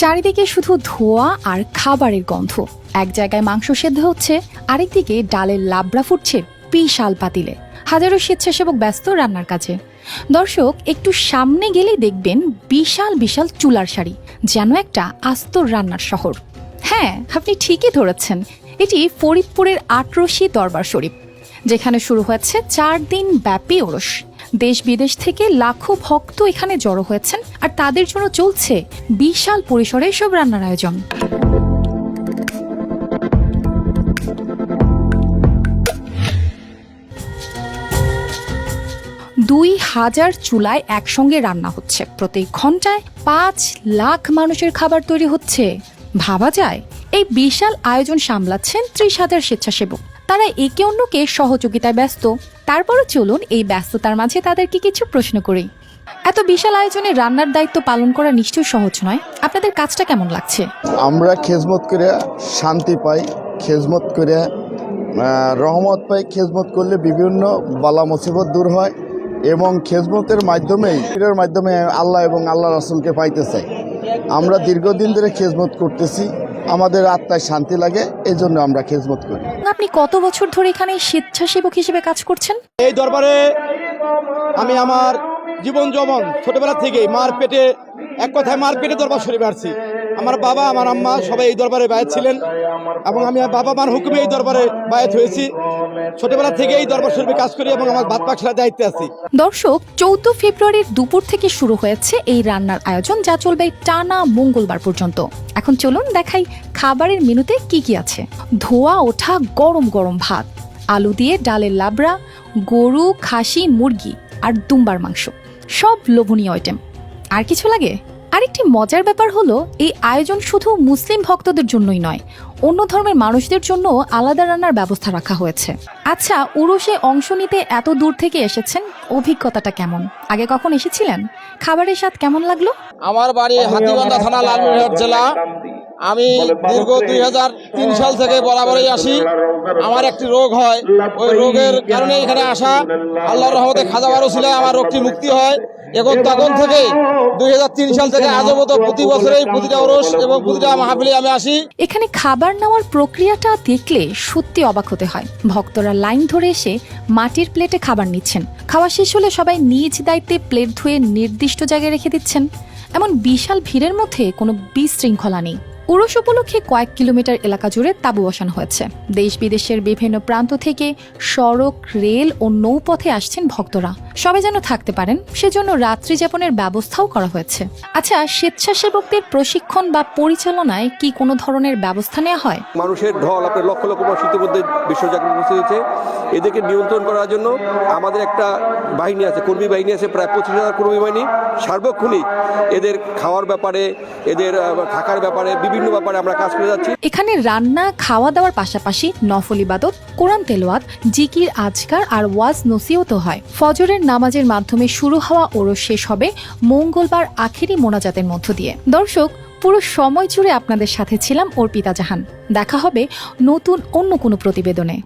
চারিদিকে শুধু ধোয়া আর খাবারের গন্ধ। এক জায়গায় মাংস সেদ্ধ হচ্ছে, আরেকদিকে ডালের লাবড়া ফুটছে বিশাল পাতিলে। হাজারো স্বেচ্ছাসেবক ব্যস্ত রান্নার কাছে দর্শক, একটু সামনে গেলেই দেখবেন বিশাল বিশাল চুলার শাড়ি যেন একটা আস্ত রান্নার শহর। হ্যাঁ আপনি ঠিকই ধরেছেন। এটি ফরিদপুরের আটরশি দরবার শরীফ, যেখানে শুরু হয়েছে চার দিন ব্যাপী ওরস। দেশ বিদেশ থেকে লাখো ভক্ত এখানে জড়ো হয়েছেন, আর তাদের জন্য চলছে বিশাল পরিসরে সব রান্নার আয়োজন। দুই হাজার চুলায় একসঙ্গে রান্না হচ্ছে। প্রতি ঘন্টায় পাঁচ লাখ মানুষের খাবার তৈরি হচ্ছে। ভাবা যায়, এই বিশাল আয়োজন সামলাচ্ছেন ত্রিশ হাজার স্বেচ্ছাসেবক। তারা একে অন্যকে সহযোগিতায় ব্যস্ত। তারপরও চলুন এই ব্যস্ততার মাঝে তাদেরকে কিছু প্রশ্ন করি। এত বিশাল আয়োজনে রান্নার দায়িত্ব পালন করা নিশ্চয়ই সহজ নয়। আপনাদের কাজটা কেমন লাগছে? আমরা খেজমত করে শান্তি পাই, খেজমত করে রহমত পাই, খেজমত করলে বিভিন্ন বালা মুসিবত দূর হয় এবং খেজমতের মাধ্যমেই এর মাধ্যমে আল্লাহ এবং আল্লাহ রাসুলকে পাইতে চাই। আমরা দীর্ঘদিন ধরে খেজমত করতেছি। আমাদের আত্মায় শান্তি লাগে এই জন্য আমরা খেজমত করি। আপনি কত বছর ধরে এখানে স্বেচ্ছাসেবক হিসেবে কাজ করছেন? এই দরবারে আমি আমার জীবন যৌবন ছোটবেলা থেকে মার পেটে এক কথায় মার পেটে দরবার শরীফে আসছি। আমার বাবা, আমার আম্মা সবাই এই দরবারে বায়াত ছিলেন এবং আমি বাবা মার হুকুমে এই দরবারে বায়াত হয়েছি। ছোটবেলা থেকে এই দরবার শরীফে কাজ করি এবং আমার ভাত পাখলার দায়িত্বে আছি। দর্শক, চৌদ্দ ফেব্রুয়ারির দুপুর থেকে শুরু হয়েছে এই রান্নার আয়োজন যা চলবে টানা মঙ্গলবার পর্যন্ত। এখন চলুন দেখাই খাবারের মেনুতে কি কি আছে। ধোয়া, ওঠা, গরম গরম ভাত, আলু দিয়ে ডালের লাবড়া, গরু, খাসি, মুরগি আর দুম্বার মাংস। সব লোভনীয় আইটেম আর কিছু লাগে? আরেকটি মজার ব্যাপার হলো, এই আয়োজন শুধু মুসলিম ভক্তদের জন্যই নয়, অন্য ধর্মের মানুষদের জন্য আলাদা রান্নার ব্যবস্থা রাখা হয়েছে। আচ্ছা উরুষে অংশ নিতে এত দূর থেকে এসেছেন, অভিজ্ঞতাটা কেমন? আগে কখন এসেছিলেন? খাবারের স্বাদ কেমন লাগল? আমার বাড়ি হাতিবান্ধা থানা, লালমনিরহাট জেলা। আমি দীর্ঘ দুই হাজার তিন সাল থেকে বরাবরই আসি। আমার একটি রোগ হয়। ওই রোগের কারণে এখানে আসা আল্লাহর রহমতে খাজা বারো ছিল আমার রোগটি মুক্তি হয়। এখন তখন থেকে দুই হাজার তিন সাল থেকে আজও মতো প্রতি বছরেই প্রতিটা ওরস এবং প্রতিটা মাহফিলে আমি আসি। এখানে খাবার নেওয়ার প্রক্রিয়াটা দেখলে সত্যি অবাক হতে হয়। ভক্তরা লাইন ধরে এসে মাটির প্লেটে খাবার নিচ্ছেন। খাওয়া শেষ হলে সবাই নিজ দায়িত্বে প্লেট ধুয়ে নির্দিষ্ট জায়গায় রেখে দিচ্ছেন। এমন বিশাল ভিড়ের মধ্যে কোনো বিশৃঙ্খলা নেই। উরস উপলক্ষে কয়েক কিলোমিটার এলাকা জুড়ে তাঁবু বসানো হয়েছে। দেশ বিদেশের বিভিন্ন প্রান্ত থেকে সড়ক, রেল ও নৌপথে আসছেন ভক্তরা। সবাই যেন থাকতে পারেন সেজন্য রাত্রি যাপনের ব্যবস্থাও করা হয়েছে। আচ্ছা স্বেচ্ছাসেবকদের প্রশিক্ষণ বা পরিচালনায় কি কোনো ধরনের ব্যবস্থা নেওয়া হয়? মানুষের ঢল আপনার লক্ষ লক্ষ মানুষ ইতিমধ্যে বিশ্বজাগরণ উপস্থিত হয়েছে। এদেরকে নিয়ন্ত্রণ করার জন্য আমাদের একটা বাহিনী আছে কর্মী বাহিনী আছে প্রায় পঁচিশ হাজার কর্মী বাহিনী। সার্বক্ষণিক এদের খাওয়ার ব্যাপারে এদের থাকার ব্যাপারে বিভিন্ন ব্যাপারে আমরা কাজ করে যাচ্ছি। এখানে রান্না খাওয়া দাওয়ার পাশাপাশি নফল ইবাদত কোরআন তেলোয়াত জিকির আজকার আর ওয়াজ নসিহত হয়। ফজরের নামাজের মাধ্যমে শুরু হওয়া ওরো শেষ হবে মঙ্গলবার আখেরি মোনাজাতের মধ্য দিয়ে। দর্শক, পুরো সময় জুড়ে আপনাদের সাথে ছিলাম অর্পিতা জাহান। দেখা হবে নতুন অন্য কোনো প্রতিবেদনে।